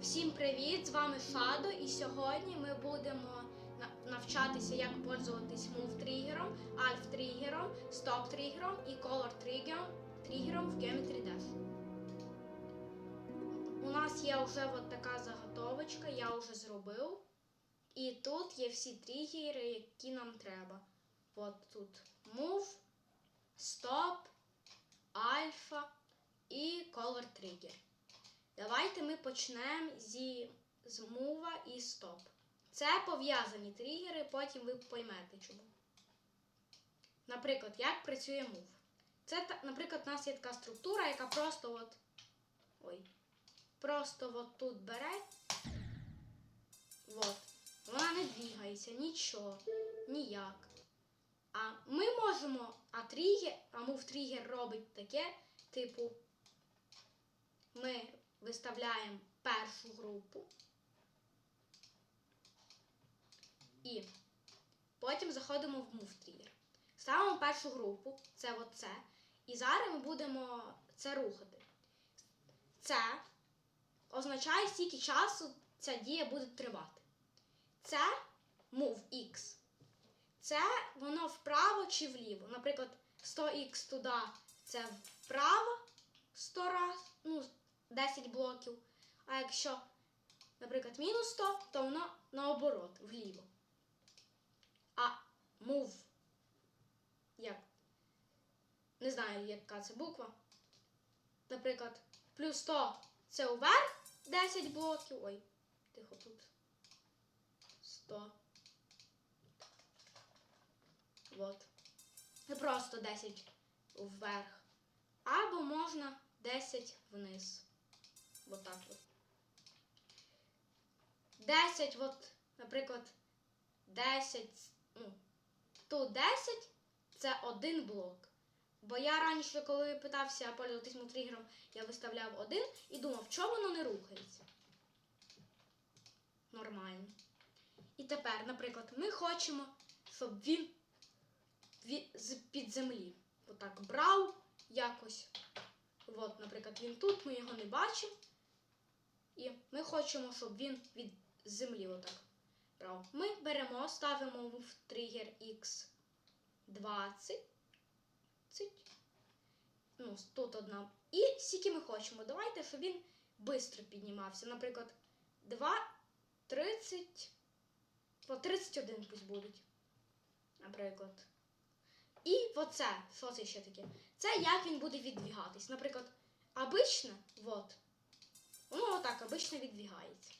Всім привіт! З вами Шадо, і сьогодні ми будемо навчатися, як пользуватись Move тригером, Alpha тригером, Stop тригером і Color тригером в Geometry Dash. У нас є вже от така заготовочка, я вже зробив. І тут є всі тригери, які нам треба. От тут Move, Stop, Alpha і Color Trigger. Давайте ми почнемо зі з мува і стоп. Це пов'язані тригери, потім ви поймете чому. Наприклад, як працює мув. Це, наприклад, у нас є така структура, яка просто от. Ой. Просто от тут бере. От. Вона не двігається, нічого, ніяк. А ми можемо, а тригер, а мув тригер робить таке, типу, виставляємо першу групу і потім заходимо в Move Trigger. Ставимо першу групу, це оце. І зараз ми будемо це рухати. Це означає, скільки часу ця дія буде тривати. Це Move X. Це воно вправо чи вліво. Наприклад, 100х туди це вправо 100 раз, ну, 10 блоків. А якщо, наприклад, мінус 100, то воно наоборот, вліво. А move, як? Не знаю, яка це буква. Наприклад, плюс 100 це уверх 10 блоків. Ой, тихо тут. 100. Вот. І просто 10 вверх. Або можна 10 вниз. Вот так от. 10, от, наприклад, 10, ну, тут 10 це один блок. Бо я раніше, коли питався пользуватись мутригером, я виставляв один і думав, чому воно не рухається. Нормально. І тепер, наприклад, ми хочемо, щоб він з під землі отак брав якось. От, наприклад, він тут, ми його не бачимо. І ми хочемо, щоб він від землі отак брав. Ми беремо, ставимо в тригер X20. Ну, тут одна. І скільки ми хочемо. Давайте, щоб він швидко піднімався. Наприклад, 2, 30. О, 31 пусть будуть. Наприклад. І оце, що це ще таке? Це як він буде віддвігатись. Наприклад, обично, вот, воно отак обично віддвігається.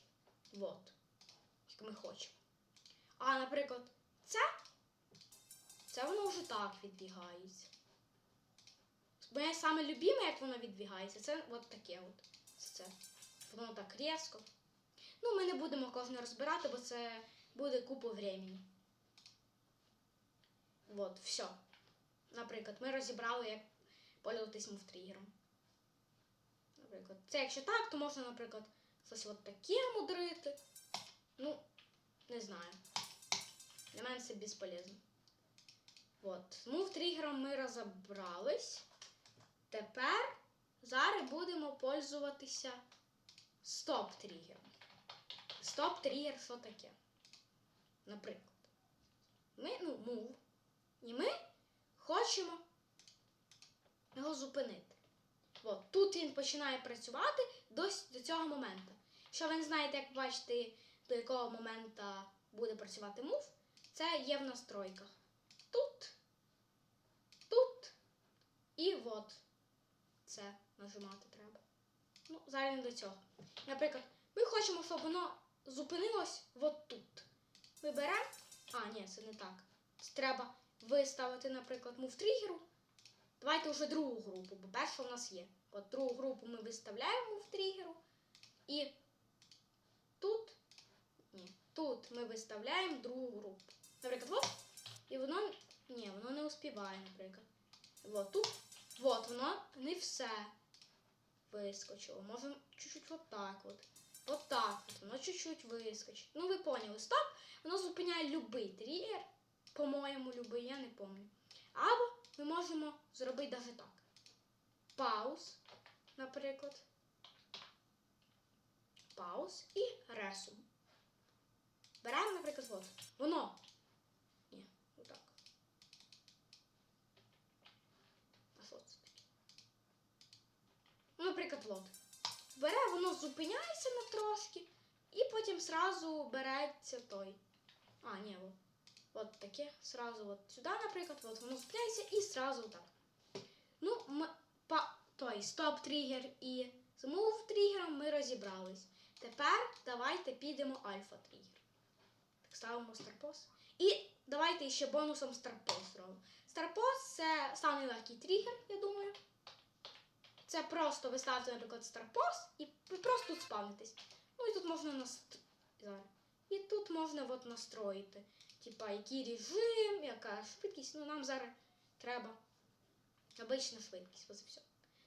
Вот. Як ми хочемо. А, наприклад, це, це воно вже так віддвігається. Моє саме любиме, як воно віддвігається, це от таке от. Це. Воно так різко. Ну, ми не будемо кожне розбирати, бо це буде купу времени. От, все. Наприклад, ми розібрали, як пользуватись мувтригером. Наприклад, це якщо так, то можна, наприклад, щось от таке мудрити. Ну, не знаю. Для мене це безполезно. От, з мувтригером ми розібрались. Тепер зараз будемо пользуватися стоп-тригером. Стоп-тригер що таке? Наприклад, ми, ну, мув. І ми хочемо його зупинити. От, тут він починає працювати до, до цього моменту. Якщо ви не знаєте, як бачите, до якого моменту буде працювати мув, це є в настройках. Тут, тут і от це нажимати треба. Ну, зараз не до цього. Наприклад, ми хочемо, щоб воно зупинилось от тут. Ми беремо. А, ні, це не так. Треба виставити, наприклад, мув тригеру. Давайте вже другу групу, бо перша у нас є. От другу групу ми виставляємо мув тригеру. І тут. Ні, тут ми виставляємо другу групу. Наприклад, от. І воно. Ні, воно не успіває, наприклад. От тут. От, воно не все вискочило. Можемо чуть-чуть отак от. Отак от. Воно чуть-чуть вискочить. Ну, ви поняли, стоп. Воно зупиняє любий тригер. По-моєму, любий, я не пам'ятаю. Або ми можемо зробити навіть так. Пауз, наприклад. Пауз. І Resum. Беремо, наприклад, от. Воно. Ні, отак. А що це таке? Ну, наприклад, от. Бере, воно зупиняється на трошки, і потім сразу береться той. А, ні, от. От таке, сразу от сюди, наприклад, от воно зупиняється і сразу так. Ну, ми, па, той стоп-тригер і з мув-тригером ми розібрались. Тепер давайте підемо альфа-тригер. Так, ставимо старпос. І давайте ще бонусом старпос зробимо. Старпос це самий легкий тригер, я думаю. Це просто ви ставите, наприклад, старпос і ви просто тут спавнитесь. Ну і тут можна наст... Зараз. І тут можна от настроїти. Типа, який режим, яка швидкість. Ну, нам зараз треба обична швидкість. Ось все.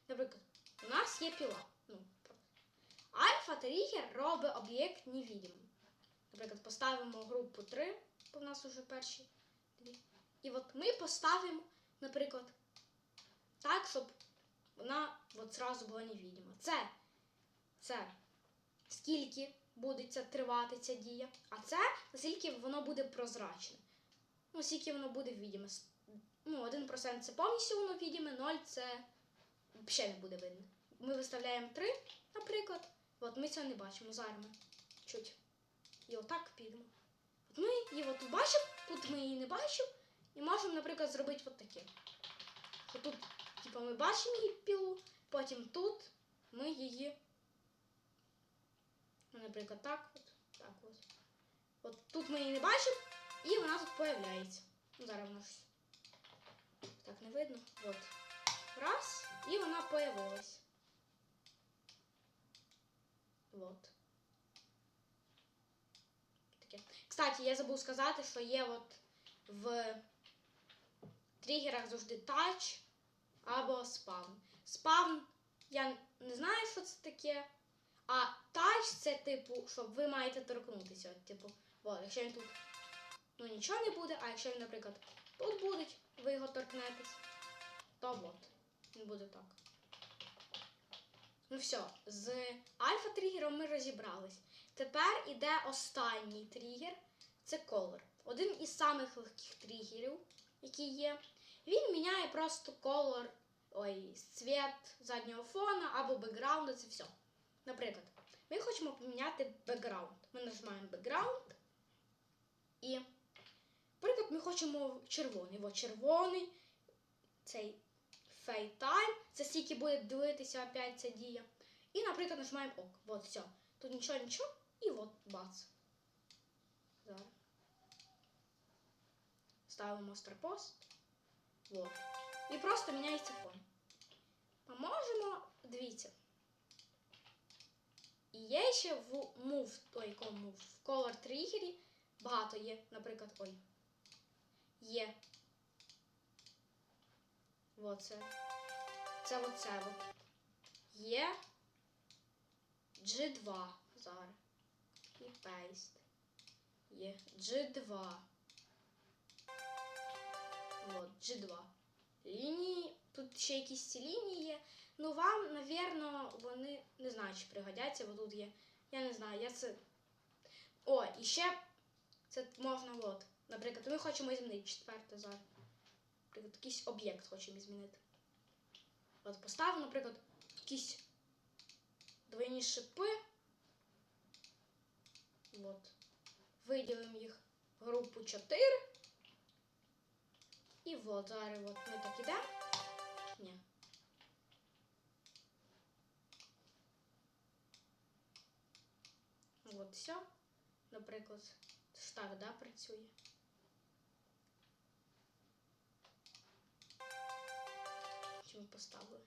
Наприклад, у нас є піла. Ну. Альфа тригер робить об'єкт невидимим. Наприклад, поставимо групу 3, бо в нас вже перші дві. І от ми поставимо, наприклад, так, щоб вона от зразу була невидима. Це, це скільки буде тривати ця дія, а це наскільки воно буде прозрачне. Ну, воно буде відіме. Ну, 1% це повністю воно відіме, 0 це взагалі не буде видно. Ми виставляємо 3, наприклад. От ми цього не бачимо. Зараз чуть. І отак підемо. От ми її от бачимо, тут ми її не бачимо. І можемо, наприклад, зробити от таке. Тут, типу, ми бачимо її пілу, потім тут ми її. Ну, наприклад, так от. Так от. От тут ми її не бачимо, і вона тут появляється. Ну, зараз вона щось так не видно. От. Раз, і вона появилась. Вот. Таке. Кстати, я забув сказати, що є от в тригерах завжди тач або спавн. Спавн, я не знаю, що це таке. А тач це типу, що ви маєте торкнутися. От, типу, от, якщо він тут ну, нічого не буде, а якщо він, наприклад, тут буде, ви його торкнетесь, то от, він буде так. Ну все, з альфа-тригером ми розібрались. Тепер іде останній тригер це колор. Один із самих легких тригерів, які є. Він міняє просто колор, ой, цвіт заднього фона або бекграунду, це все. Наприклад, ми хочемо поміняти бекграунд. Ми нажимаємо бекграунд. І, наприклад, ми хочемо червоний. О, червоний, цей fade time, це скільки буде дивитися опять ця дія. І, наприклад, нажимаємо ок. От, все. Тут нічого, нічого. І от бац. Зараз. Ставимо старпост. Вот. І просто міняється фон. А можемо, дивіться. І є ще в move, ой, кому в color тригері багато є, наприклад, ой. Є. Оце. Це оце. Є G2 зараз. І paste. Є G2. От, G2. Лінії. Тут ще якісь ці лінії є. Ну вам, навірно, вони не знаю, чи пригодяться, бо тут є. Я не знаю, я це. О, і ще це можна, от. Наприклад, ми хочемо змінити четверте зараз. Наприклад, якийсь об'єкт хочемо змінити. От поставимо, наприклад, якісь двойні шипи. От. Виділимо їх в групу 4. І от зараз от ми так ідемо. Ні. От все. Наприклад, ж да, працює. Чи ми поставили?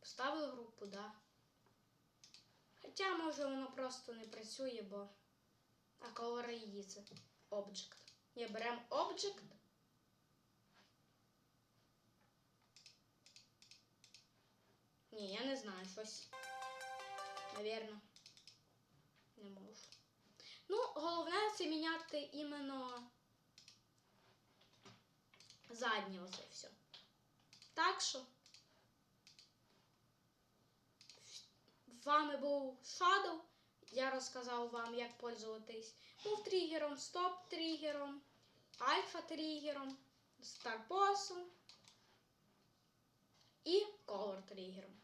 Поставили групу, да. Хоча, може, воно просто не працює, бо. А колори її це Object. Ні, беремо Object. Ні, я не знаю, щось. Навірно. Не можу. Ну, головне це міняти іменно заднє оце все. Так що. З вами був Shadow. я розказав вам, як пользуватись мув-тригером, стоп-тригером, альфа-тригером, старпосом і колор-тригером.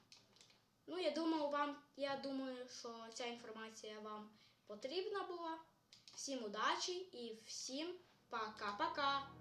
Ну, я думаю, вам, я думаю, що ця інформація вам потрібна була. Всім удачі і всім пока-пока!